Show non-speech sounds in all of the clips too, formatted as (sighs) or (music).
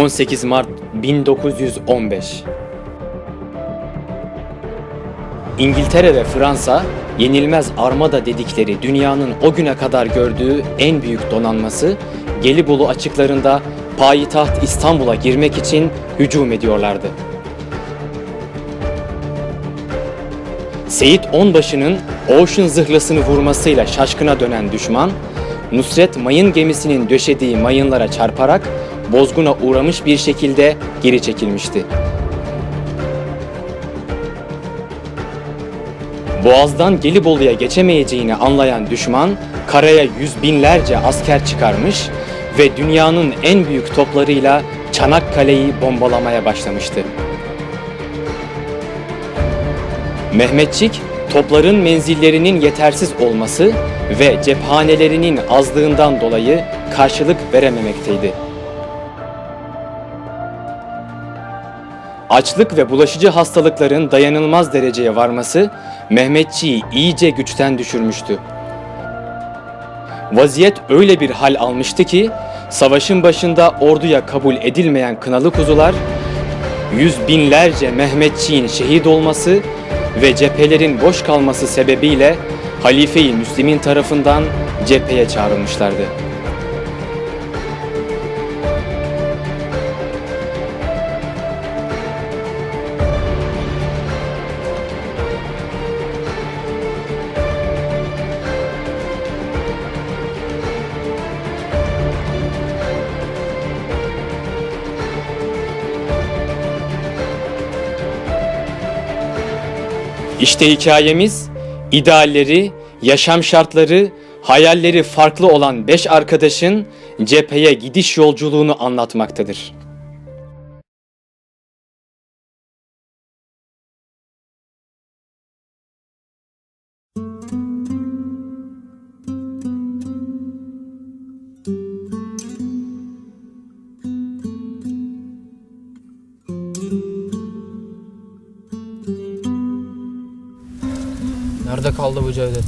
18 Mart 1915 İngiltere ve Fransa yenilmez armada dedikleri dünyanın o güne kadar gördüğü en büyük donanması Gelibolu açıklarında payitaht İstanbul'a girmek için hücum ediyorlardı. Seyit Onbaşı'nın Ocean zırhlısını vurmasıyla şaşkına dönen düşman, Nusret mayın gemisinin döşediği mayınlara çarparak bozguna uğramış bir şekilde geri çekilmişti. Boğaz'dan Gelibolu'ya geçemeyeceğini anlayan düşman, karaya yüz binlerce asker çıkarmış ve dünyanın en büyük toplarıyla Çanakkale'yi bombalamaya başlamıştı. Mehmetçik, topların menzillerinin yetersiz olması ve cephanelerinin azlığından dolayı karşılık verememekteydi. Açlık ve bulaşıcı hastalıkların dayanılmaz dereceye varması Mehmetçiği iyice güçten düşürmüştü. Vaziyet öyle bir hal almıştı ki savaşın başında orduya kabul edilmeyen kınalı kuzular yüz binlerce Mehmetçiğin şehit olması ve cephelerin boş kalması sebebiyle Halife-i Müslim'in tarafından cepheye çağrılmışlardı. İşte hikayemiz idealleri, yaşam şartları, hayalleri farklı olan beş arkadaşın cepheye gidiş yolculuğunu anlatmaktadır. Nerede kaldı bu Cevdet?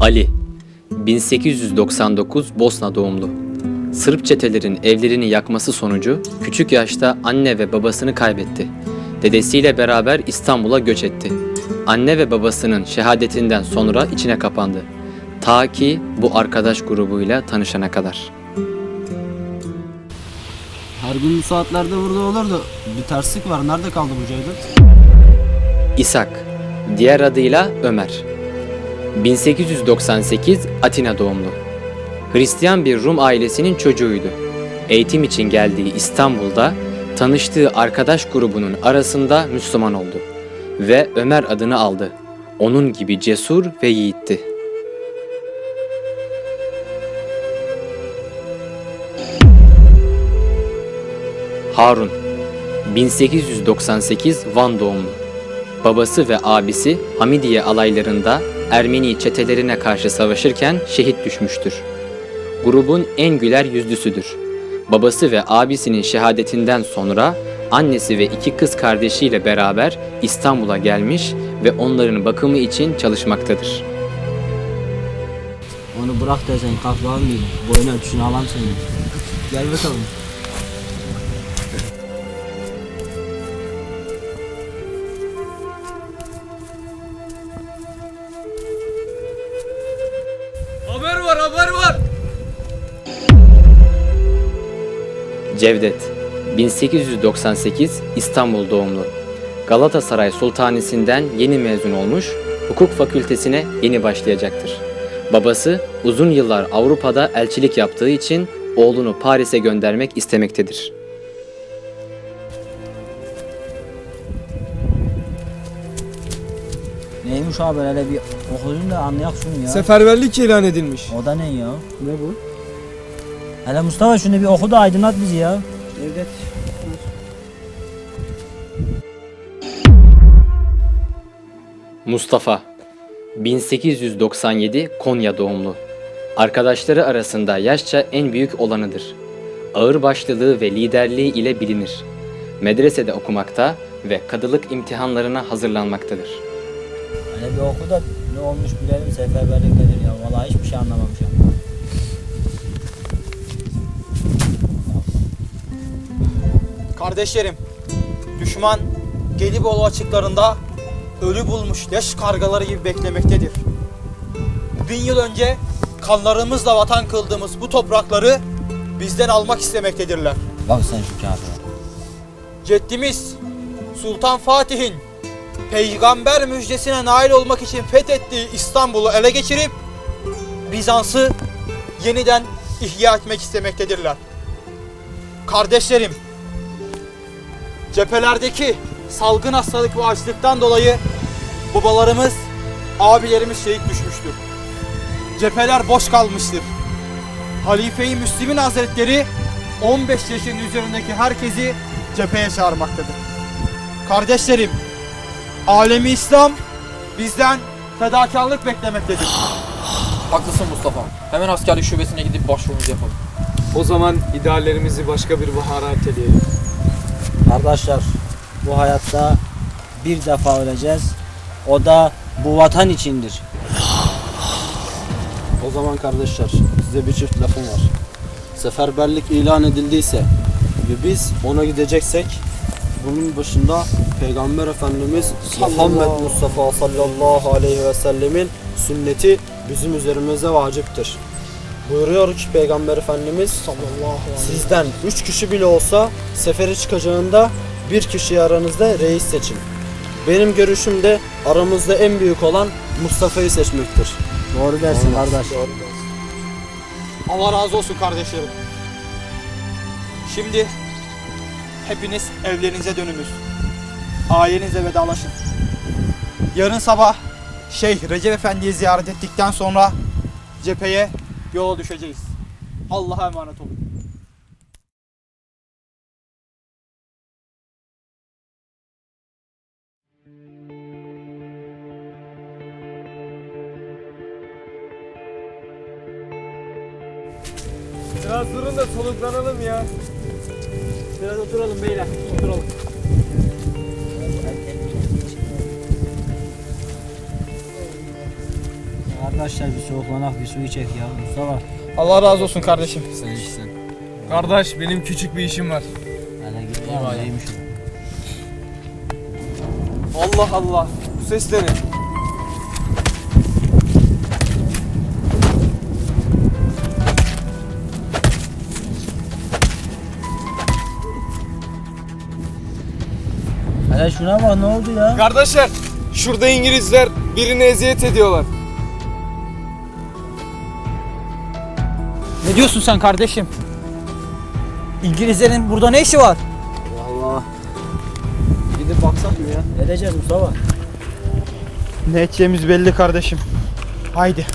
Ali 1899 Bosna doğumlu. Sırp çetelerin evlerini yakması sonucu küçük yaşta anne ve babasını kaybetti. Dedesiyle beraber İstanbul'a göç etti. Anne ve babasının şehadetinden sonra içine kapandı. Ta ki bu arkadaş grubuyla tanışana kadar. Her gün bu saatlerde burada olurdu. Bir terslik var. Nerede kaldı bu Cevdet? İshak, diğer adıyla Ömer. 1898 Atina doğumlu. Hristiyan bir Rum ailesinin çocuğuydu. Eğitim için geldiği İstanbul'da tanıştığı arkadaş grubunun arasında Müslüman oldu ve Ömer adını aldı. Onun gibi cesur ve yiğitti. Harun 1898 Van doğumlu. Babası ve abisi Hamidiye alaylarında Ermeni çetelerine karşı savaşırken şehit düşmüştür. Grubun en güler yüzlüsüdür. Babası ve abisinin şehadetinden sonra annesi ve iki kız kardeşiyle beraber İstanbul'a gelmiş ve onların bakımı için çalışmaktadır. Onu bırak da sen kalk lan bir. Boyun ölçüsünü alam seni. Gel bakalım. Var haber var. Cevdet 1898 İstanbul doğumlu. Galatasaray Sultanisi'nden yeni mezun olmuş, hukuk fakültesine yeni başlayacaktır. Babası uzun yıllar Avrupa'da elçilik yaptığı için oğlunu Paris'e göndermek istemektedir. Neymiş haber hele bir okuyun da anlayak şunu ya. Seferberlik ilan edilmiş. O da ne ya? Ne bu? Hele Mustafa şunu bir oku da aydınlat bizi ya. Evet. Mustafa 1897 Konya doğumlu. Arkadaşları arasında yaşça en büyük olanıdır. Ağırbaşlılığı ve liderliği ile bilinir. Medresede okumakta ve kadılık imtihanlarına hazırlanmaktadır. Hele bir oku da ne olmuş bilelim seferberlik nedir ya. Vallahi hiçbir şey anlamamışım. Kardeşlerim, düşman Gelibolu açıklarında ölü bulmuş leş kargaları gibi beklemektedir. Bin yıl önce kanlarımızla vatan kıldığımız bu toprakları bizden almak istemektedirler. Bak sen şu kafire. Ceddimiz Sultan Fatih'in peygamber müjdesine nail olmak için fethettiği İstanbul'u ele geçirip Bizans'ı yeniden ihya etmek istemektedirler. Kardeşlerim, cephelerdeki salgın hastalık ve açlıktan dolayı babalarımız, abilerimiz şehit düşmüştür. Cepheler boş kalmıştır. Halife-i Müslim'in Hazretleri 15 yaşın üzerindeki herkesi cepheye çağırmaktadır. Kardeşlerim, alemi İslam bizden fedakarlık beklemektedir. (sighs) Haklısın Mustafa. Hemen askerlik şubesine gidip başvurumuzu yapalım. O zaman ideallerimizi başka bir bahara erteleyelim. Kardeşler bu hayatta bir defa öleceğiz. O da bu vatan içindir. (sighs) O zaman kardeşler size bir çift lafım var. Seferberlik ilan edildiyse ve biz ona gideceksek bunun başında Peygamber Efendimiz Muhammed Mustafa sallallahu aleyhi ve sellemin sünneti bizim üzerimize vaciptir. Buyuruyor ki Peygamber Efendimiz sizden üç kişi bile olsa sefere çıkacağında bir kişiyi aranızda reis seçin. Benim görüşümde aramızda en büyük olan Mustafa'yı seçmektir. Doğru dersin kardeş. Allah razı olsun kardeşlerim. Şimdi hepiniz evlerinize dönünüz. Ailenize vedalaşın. Yarın sabah Şeyh Recep Efendi'yi ziyaret ettikten sonra cepheye yola düşeceğiz. Allah'a emanet olun. Biraz durun da soluklanalım ya. Biraz oturalım beyler, oturalım. Arkadaşlar bir soğuklanak bir su içek ya Mustafa. Allah razı olsun kardeşim. Sen içsen. Kardeş benim küçük bir işim var. Hele git neymiş o. Allah Allah. Bu ses de ne? Hele şuna bak ne oldu ya? Kardeşler şurada İngilizler birini eziyet ediyorlar. Ne diyorsun sen kardeşim? İngilizlerin burada ne işi var? Vallahi gidip baksak mı ya? Ne edeceğiz Mustafa? Ne edeceğimiz belli kardeşim. Haydi.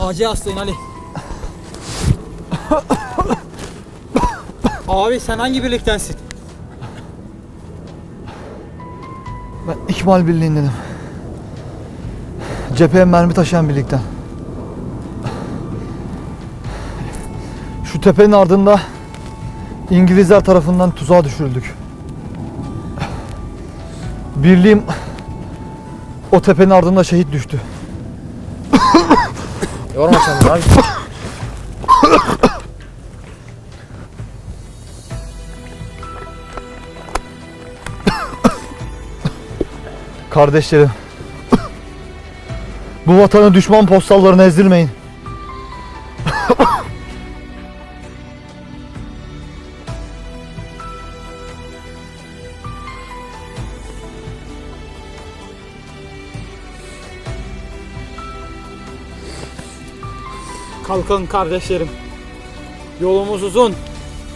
Acil hastayın Ali. Abi sen hangi birliktensin? Ben İkmal Birliği'ndenim. Cepheye mermi taşıyan birlikten. Şu tepenin ardında İngilizler tarafından tuzağa düşürüldük. Birliğim o tepenin ardında şehit düştü. (coughs) Yorma kendini abi. (coughs) Kardeşlerim. (coughs) Bu vatanı düşman postallarına ezdirmeyin. Kalkın kardeşlerim. Yolumuz uzun.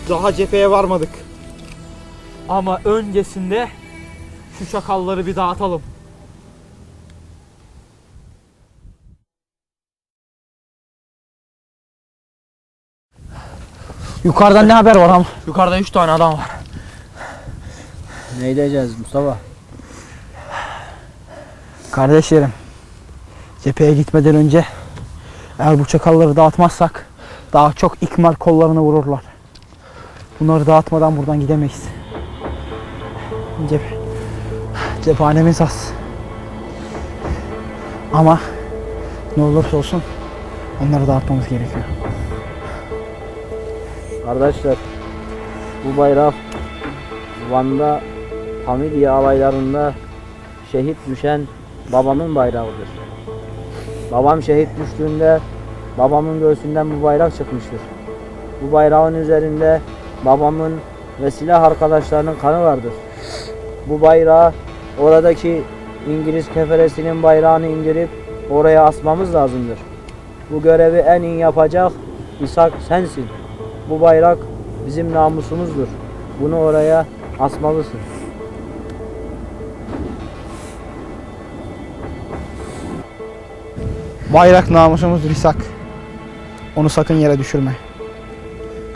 Daha cepheye varmadık. Ama öncesinde şu çakalları bir dağıtalım. Yukarıdan ne haber var ama? Yukarıda 3 tane adam var. Ne edeceğiz Mustafa? Kardeşlerim, cepheye gitmeden önce eğer bu çakalları dağıtmazsak daha çok ikmal kollarını vururlar. Bunları dağıtmadan buradan gidemeyiz. Cep cephanemiz az. Ama ne olursa olsun onları dağıtmamız gerekiyor. Kardeşler bu bayrak Van'da Hamidiye alaylarında şehit düşen babamın bayrağıdır. Babam şehit düştüğünde babamın göğsünden bu bayrak çıkmıştır. Bu bayrağın üzerinde babamın ve silah arkadaşlarının kanı vardır. Bu bayrağı oradaki İngiliz keferesinin bayrağını indirip oraya asmamız lazımdır. Bu görevi en iyi yapacak İshak sensin. Bu bayrak bizim namusumuzdur. Bunu oraya asmalısın. Bayrak namusumuzdur İshak. Onu sakın yere düşürme.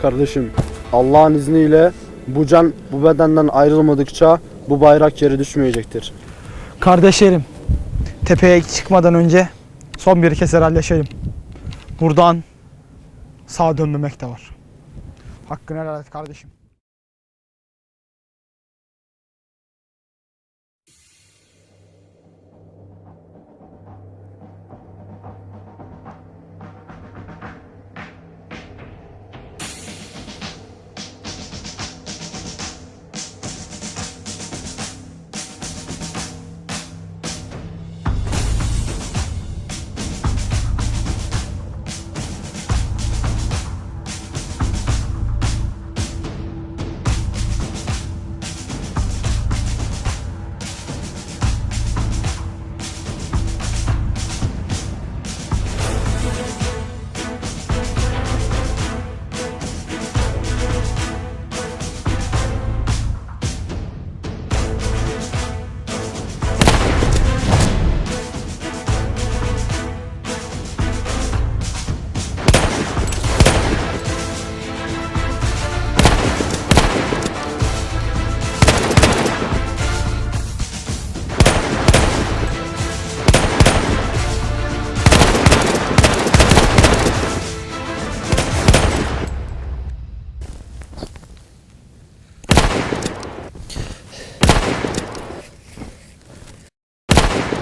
Kardeşim Allah'ın izniyle bu can bu bedenden ayrılmadıkça bu bayrak yere düşmeyecektir. Kardeşlerim, tepeye çıkmadan önce son bir kez helalleşelim. Buradan sağa dönmemek de var. Hakkını helal et kardeşim.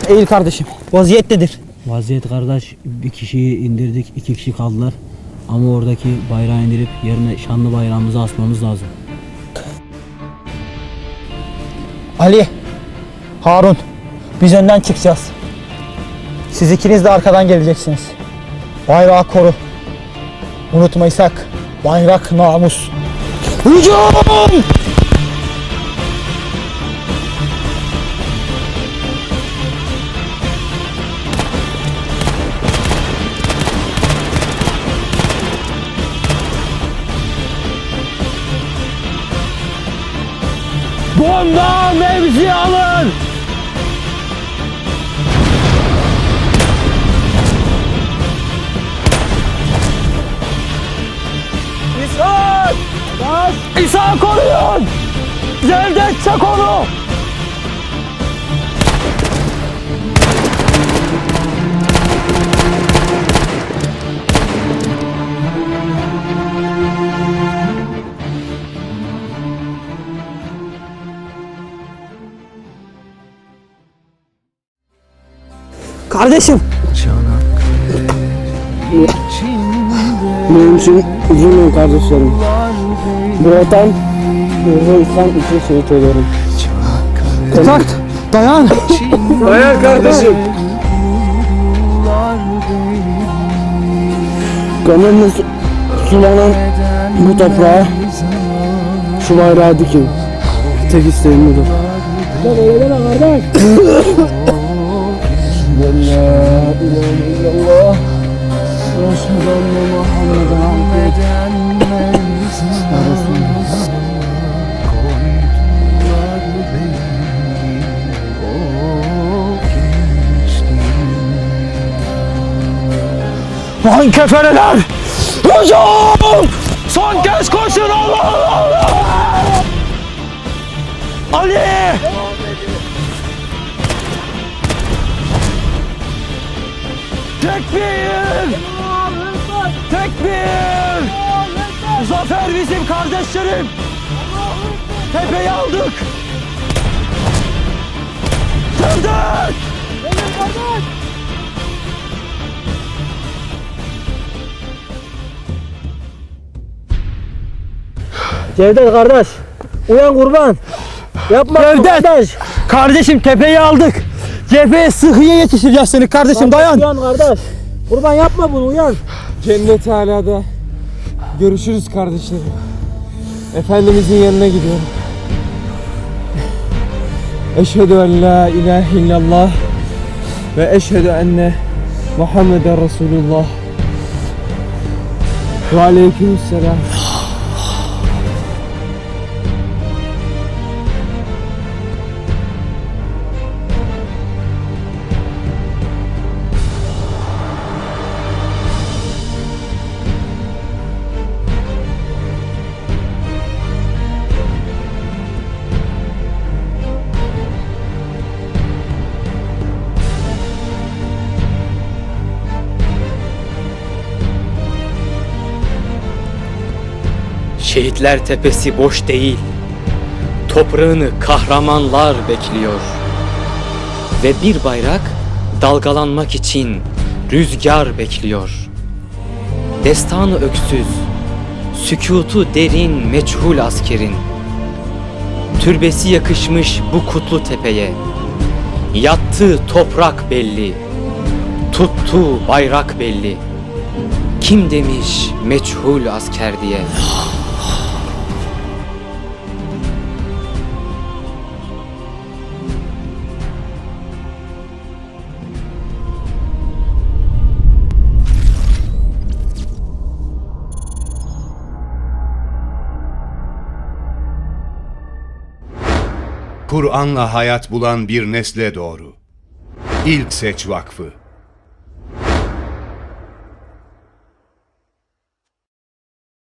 Eğil kardeşim. Vaziyettedir. Vaziyet kardeş bir kişiyi indirdik iki kişi kaldılar. Ama oradaki bayrağı indirip yerine şanlı bayrağımızı asmamız lazım. Ali, Harun, biz önden çıkacağız. Siz ikiniz de arkadan geleceksiniz. Bayrağı koru. Unutma İshak, bayrak namus. Hücum! Bomba mevzi alın! İshak! İshak koruyun! Cevdet çak onu! Kardeşim! Benim için üzülmeyin kardeşlerim. Bu vatan Nurlu İslam için şehit oluyorum. Konak! Dayan! Dayan kardeşim. Kanımız sulanan bu toprağa şu bayrağı dikin. Tek isteğim budur. (laughs) Bak öyle deme kardeş. La ilahe illallah Lan kefereler! Hücum! Son kez koşun Allah Allah! Ali! Tekbir! Tekbir! Zafer bizim kardeşlerim! Tepeyi aldık! Sırdık! Cevdet kardeş. Uyan kurban. Yapma kardeş. Kardeşim tepeyi aldık. Cepheye sıhhiye yetiştireceğiz seni kardeşim dayan. Uyan kardeş. Kurban yapma bunu uyan. Cennet alada. Görüşürüz kardeşlerim. Efendimizin yanına gidiyorum. Eşhedü en la ilahe illallah ve eşhedü enne Muhammeden Resulullah. Ve aleykümselam. Şehitler tepesi boş değil. Toprağını kahramanlar bekliyor. Ve bir bayrak dalgalanmak için rüzgar bekliyor. Destanı öksüz, sükutu derin meçhul askerin. Türbesi yakışmış bu kutlu tepeye. Yattığı toprak belli, tuttuğu bayrak belli. Kim demiş meçhul asker diye? Kur'an'la hayat bulan bir nesle doğru. İlk Seç Vakfı